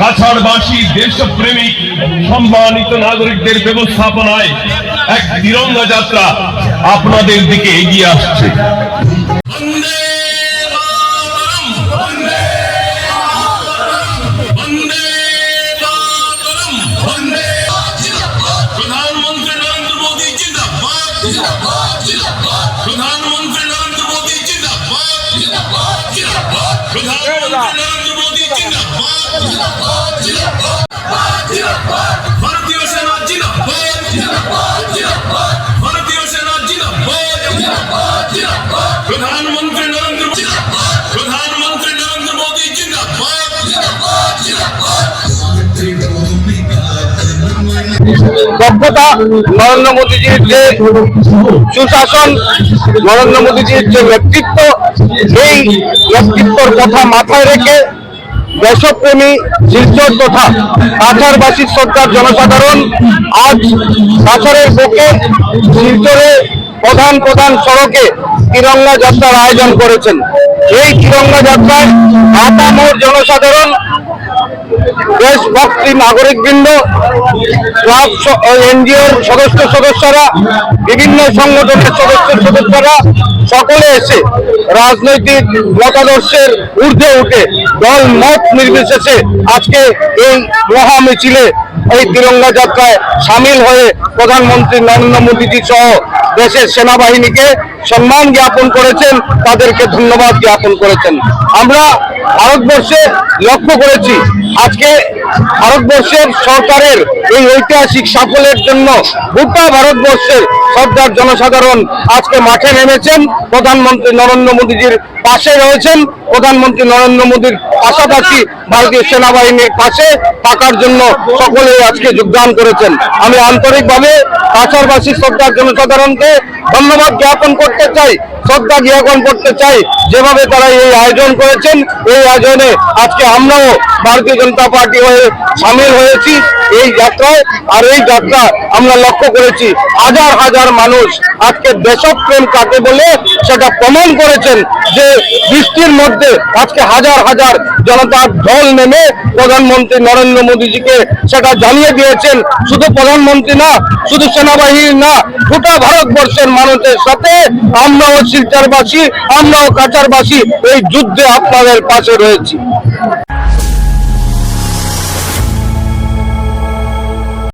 কাছাড়বাসী দেশপ্রেমিক, সম্মানিত নাগরিকদের ব্যবস্থাপনায় এক তিরঙ্গা যাত্রা আপনাদের দিকে এগিয়ে আসছে। প্রধানমন্ত্রী নরেন্দ্র মোদী প্রধানমন্ত্রী জিন্দাবাদ জিন্দাবাদ প্রধানমন্ত্রী নরেন্দ্র মোদী জিন্দাবাদ জিন্দাবাদ জিন্দাবাদ দক্ষতা নরেন্দ্র মোদীজির যে সুশাসন, নরেন্দ্র মোদীজির যে নেতৃত্ব এই নেতৃত্বর কথা মাথায় রেখে দেশপ্রেমী শিলচর তথা কাছাড়বাসীর সরকার জনসাধারণ আজ কাছাড়ের বুকে শিলচরে প্রধান প্রধান সড়কে তিরঙ্গা যাত্রার আয়োজন করেছেন। এই তিরঙ্গা যাত্রায় আপামোর জনসাধারণ দেশভক্তি নাগরিকবৃন্দ, ক্লাব এনজিওর সদস্য সদস্যরা, বিভিন্ন সংগঠনের সদস্য সদস্যরা সকলে এসে রাজনৈতিক মতাদর্শের ঊর্ধ্বে উঠে দল মত নির্বিশেষে আজকে এই মহা মিছিলে এই তিরঙ্গা যাত্রায় সামিল হয়ে প্রধানমন্ত্রী নরেন্দ্র মোদীজি সহ দেশের সেনাবাহিনীকে সম্মান জ্ঞাপন করেছেন, তাদেরকে ধন্যবাদ জ্ঞাপন করেছেন। আমরা ভারতবর্ষে লক্ষ্য করেছি আজকে ভারতবর্ষের সরকারের এই ঐতিহাসিক সাফল্যের জন্য গোটা ভারতবর্ষের সর্দার জনসাধারণ আজকে মাঠে নেমেছেন। প্রধানমন্ত্রী নরেন্দ্র মোদীজির পাশে রয়েছেন। প্রধানমন্ত্রী নরেন্দ্র মোদীর পাশাপাশি ভারতীয় সেনাবাহিনীর পাশে থাকার জন্য সকলেই আজকে যোগদান করেছেন। আমি আন্তরিকভাবে কাছাড়বাসী শ্রদ্ধার জনসাধারণকে ধন্যবাদ জ্ঞাপন করতে চাই, শ্রদ্ধা জ্ঞাপন করতে চাই। যেভাবে তারা এই আয়োজন করেছেন, এই আয়োজনে আজকে আমরাও ভারতীয় জনতা পার্টি হয়ে সামিল হয়েছি এই যাত্রায়, আর এই যাত্রা আমরা লক্ষ্য করেছি। হাজার হাজার মানুষ আজকে দেশপ্রেম কাকে বলে, সেটা প্রমাণ করেছেন যে বৃষ্টির মধ্যে আজকে হাজার হাজার জনতার ঢল নেমে প্রধানমন্ত্রী নরেন্দ্র মোদীজিকে সেটা জানিয়ে দিয়েছেন। শুধু প্রধানমন্ত্রী না, শুধু সেনাবাহিনী না, গোটা ভারতবর্ষের মানুষের সাথে আমরাও শিলচরবাসী, আমরাও কাছারবাসী এই যুদ্ধে আপনাদের পাশে রয়েছি।